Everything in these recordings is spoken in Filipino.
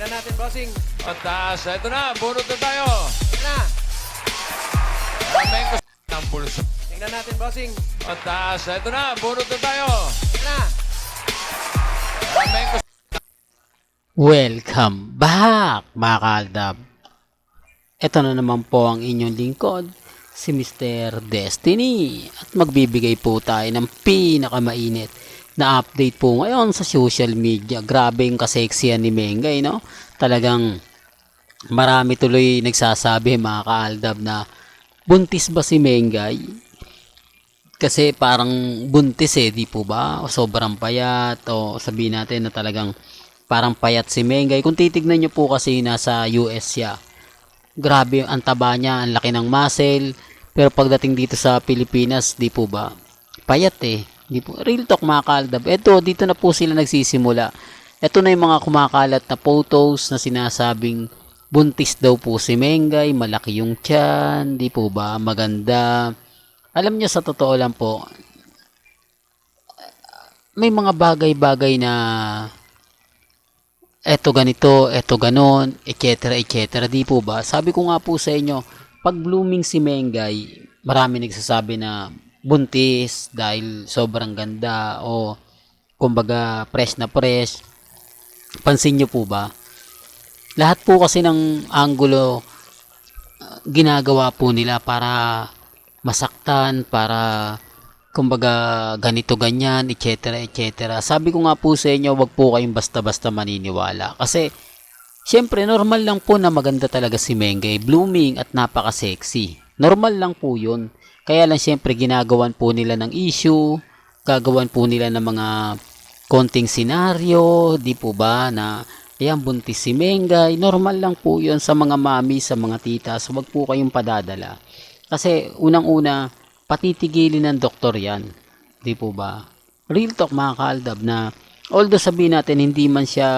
Tingnan natin, bossing. Ang taas. Ito na, bunot na tayo. Tingnan na. Kamay ko ng pulso. Tingnan natin, bossing. Ang taas. Ito na, bunot na tayo. Tingnan na. Ko Welcome back mga kaaldab. Ito na naman po ang inyong lingkod, si Mr. Destiny. At magbibigay po tayo ng pinakamainit na update po ngayon sa social media. Grabe yung kaseksiyan ni Mengay, no? Talagang marami tuloy nagsasabi mga kaaldab na buntis ba si Mengay? Kasi parang buntis eh, di po ba? O sobrang payat o sabihin natin na talagang parang payat si Mengay. Kung titignan nyo po kasi nasa US siya. Grabe ang taba niya, ang laki ng muscle. Pero pagdating dito sa Pilipinas, di po ba? Payat eh. Di po, real talk mga kaaldab. Ito, dito na po sila nagsisimula. Ito na yung mga kumakalat na photos na sinasabing buntis daw po si Mengay, malaki yung tiyan, di po ba? Maganda. Alam niyo sa totoo lang po, may mga bagay-bagay na eto ganito, eto ganon, etc. etc. Di po ba? Sabi ko nga po sa inyo, pag blooming si Mengay, marami nagsasabi na buntis dahil sobrang ganda o kumbaga fresh na fresh. Pansin nyo po ba? Lahat po kasi ng angulo uh, ginagawa po nila para masaktan, para kumbaga ganito ganyan, etc. etc. Sabi ko nga po sa inyo, wag po kayong basta-basta maniniwala. Kasi, syempre, normal lang po na maganda talaga si Mengay, blooming at napaka-sexy. Normal lang po yun. Kaya lang syempre ginagawan po nila ng issue, gagawan po nila ng mga konting senaryo, di po ba, na Ayan, buntis si Mengay. Normal lang po yun sa mga mami, sa mga titas. Huwag po kayong padadala. Kasi unang-una, patitigilin ng doktor yan. Di po ba? Real talk mga kaaldab na although sabihin natin hindi man siya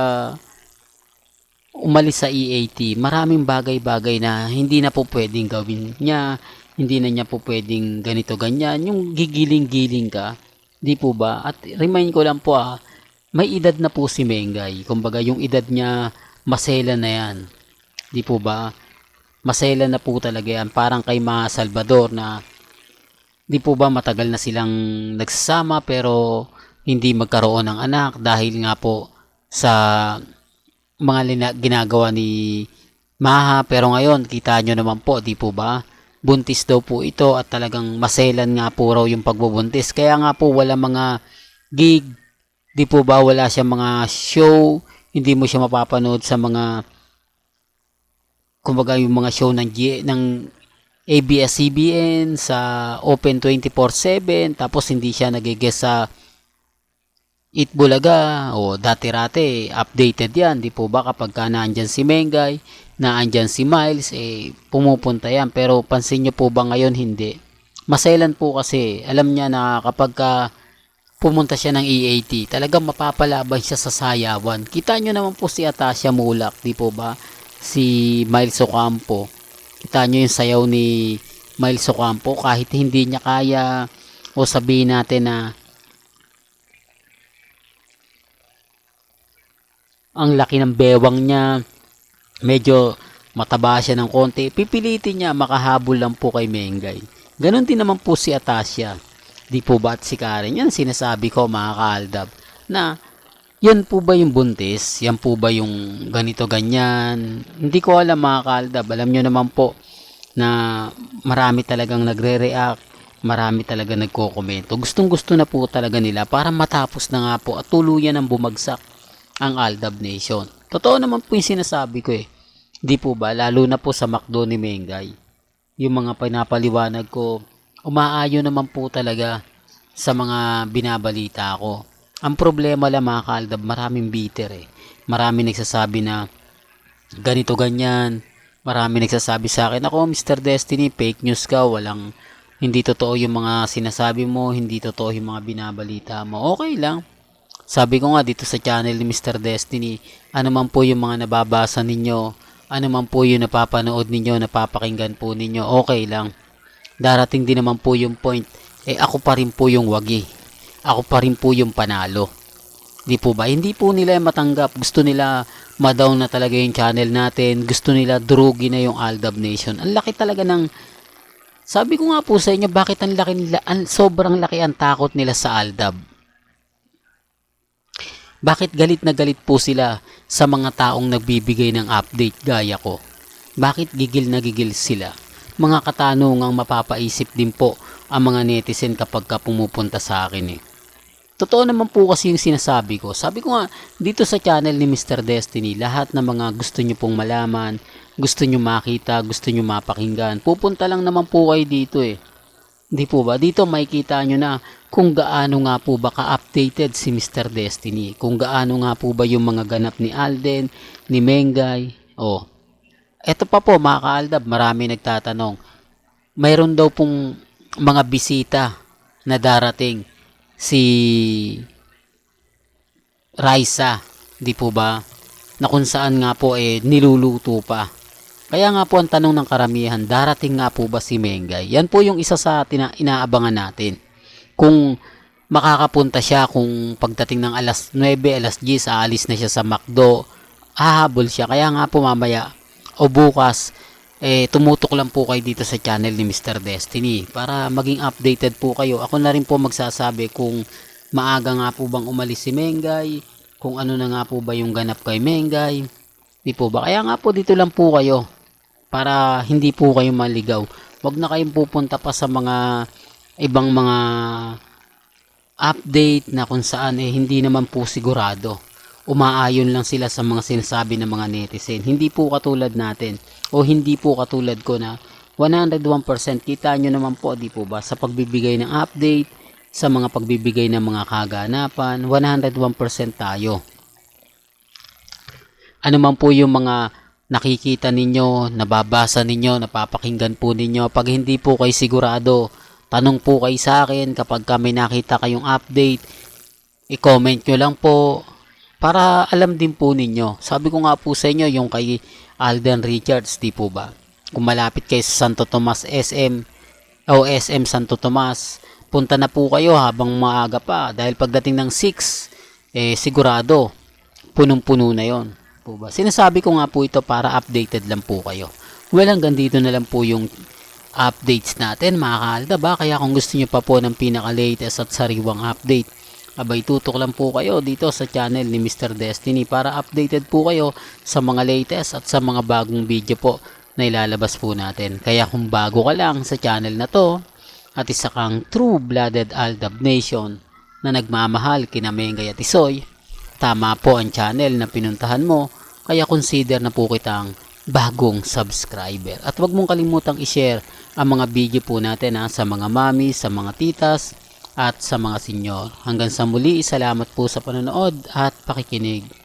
umalis sa EAT, maraming bagay-bagay na hindi na po pwedeng gawin niya, hindi na niya po pwedeng ganito ganyan, yung gigiling-giling ka, di po ba? At remind ko lang po ah, may edad na po si Mengay. Kumbaga yung edad niya masela na yan. Di po ba? Masela na po talaga yan. Parang kay mga Salvador na di po ba matagal na silang nagsasama pero hindi magkaroon ng anak dahil nga po sa mga lina- ginagawa ni Maha pero ngayon kita nyo naman po di po ba buntis daw po ito at talagang maselan nga po raw yung pagbubuntis. Kaya nga po wala mga gig. Di po ba wala siya mga show? Hindi mo siya mapapanood sa mga kumbaga yung mga show ng G, ng ABS-CBN sa Open 24/7 tapos hindi siya nagigess sa Eat Bulaga o dati-rate updated yan di po ba kapag ka naandyan si Mengay naandyan si Miles eh pumupunta yan pero pansin nyo po ba ngayon hindi masailan po kasi alam niya na kapag ka pumunta siya ng EAT, talagang mapapalaban siya sa sayawan. Kita nyo naman po si Atasha Mulak, di po ba? Si Miles Ocampo. Kita nyo yung sayaw ni Miles Ocampo kahit hindi niya kaya o sabihin natin na ang laki ng bewang niya, medyo mataba siya ng konti, pipilitin niya makahabol lang po kay Mengay. Ganon din naman po si Atasha di po ba at si Karen? Yan sinasabi ko mga kaaldab na yan po ba yung buntis? Yan po ba yung ganito ganyan? Hindi ko alam mga kaaldab. Alam nyo naman po na marami talagang nagre-react. Marami talaga nagko-komento. Gustong gusto na po talaga nila para matapos na nga po at tuluyan ang bumagsak ang Aldab Nation. Totoo naman po yung sinasabi ko eh. Di po ba? Lalo na po sa McDo ni Mengay. Yung mga pinapaliwanag ko, umaayo naman po talaga sa mga binabalita ko. Ang problema lang mga kaaldab, maraming bitter eh. Marami nagsasabi na ganito ganyan. Marami nagsasabi sa akin, ako Mr. Destiny, fake news ka, walang hindi totoo yung mga sinasabi mo, hindi totoo yung mga binabalita mo. Okay lang. Sabi ko nga dito sa channel ni Mr. Destiny, ano man po yung mga nababasa ninyo, ano man po yung napapanood ninyo, napapakinggan po ninyo, okay lang darating din naman po yung point, eh ako pa rin po yung wagi. Ako pa rin po yung panalo. Di po ba? Hindi po nila matanggap. Gusto nila ma-down na talaga yung channel natin. Gusto nila drugi na yung Aldab Nation. Ang laki talaga ng... Sabi ko nga po sa inyo, bakit ang laki nila, ang, sobrang laki ang takot nila sa Aldab? Bakit galit na galit po sila sa mga taong nagbibigay ng update gaya ko? Bakit gigil na gigil sila? Mga katanungang mapapaisip din po ang mga netizen kapag ka pumupunta sa akin eh. Totoo naman po kasi yung sinasabi ko. Sabi ko nga, dito sa channel ni Mr. Destiny, lahat ng mga gusto nyo pong malaman, gusto nyo makita, gusto nyo mapakinggan, pupunta lang naman po kayo dito eh. Hindi po ba? Dito makikita nyo na kung gaano nga po ba ka-updated si Mr. Destiny. Kung gaano nga po ba yung mga ganap ni Alden, ni Mengay. Oh. Eto pa po mga ka-Aldab, marami nagtatanong. Mayroon daw pong mga bisita na darating si Raisa, di po ba? Na kung saan nga po eh niluluto pa. Kaya nga po ang tanong ng karamihan, darating nga po ba si Mengay? Yan po yung isa sa tina- inaabangan natin. Kung makakapunta siya kung pagdating ng alas 9, alas 10, aalis na siya sa McDo, hahabol siya. Kaya nga po mamaya o bukas, eh, tumutok lang po kayo dito sa channel ni Mr. Destiny para maging updated po kayo. Ako na rin po magsasabi kung maaga nga po bang umalis si Mengay, kung ano na nga po ba yung ganap kay Mengay. Di po ba? Kaya nga po dito lang po kayo para hindi po kayo maligaw. Huwag na kayong pupunta pa sa mga ibang mga update na kung saan eh hindi naman po sigurado. Umaayon lang sila sa mga sinasabi ng mga netizen. Hindi po katulad natin o hindi po katulad ko na 101% kita nyo naman po di po ba sa pagbibigay ng update sa mga pagbibigay ng mga kaganapan 101% tayo ano man po yung mga nakikita ninyo, nababasa ninyo, napapakinggan po ninyo. Pag hindi po kayo sigurado, tanong po kayo sa akin kapag kami nakita kayong update, i-comment nyo lang po para alam din po ninyo. Sabi ko nga po sa inyo yung kay Alden Richards, di po ba? Kung malapit kayo sa Santo Tomas SM o SM Santo Tomas, punta na po kayo habang maaga pa dahil pagdating ng 6, eh sigurado punong-puno na yon po ba? Sinasabi ko nga po ito para updated lang po kayo. Well, hanggang dito na lang po yung updates natin mga kaalda ba? Kaya kung gusto nyo pa po ng pinaka-latest at sariwang update, abay tutok lang po kayo dito sa channel ni Mr. Destiny para updated po kayo sa mga latest at sa mga bagong video po na ilalabas po natin. Kaya kung bago ka lang sa channel na to at isa kang true-blooded Aldab Nation na nagmamahal kina Mengay at Isoy, tama po ang channel na pinuntahan mo, kaya consider na po kitang bagong subscriber. At huwag mong kalimutang i-share ang mga video po natin ha, sa mga mami, sa mga titas, at sa mga senyor. Hanggang sa muli, salamat po sa panonood at pakikinig.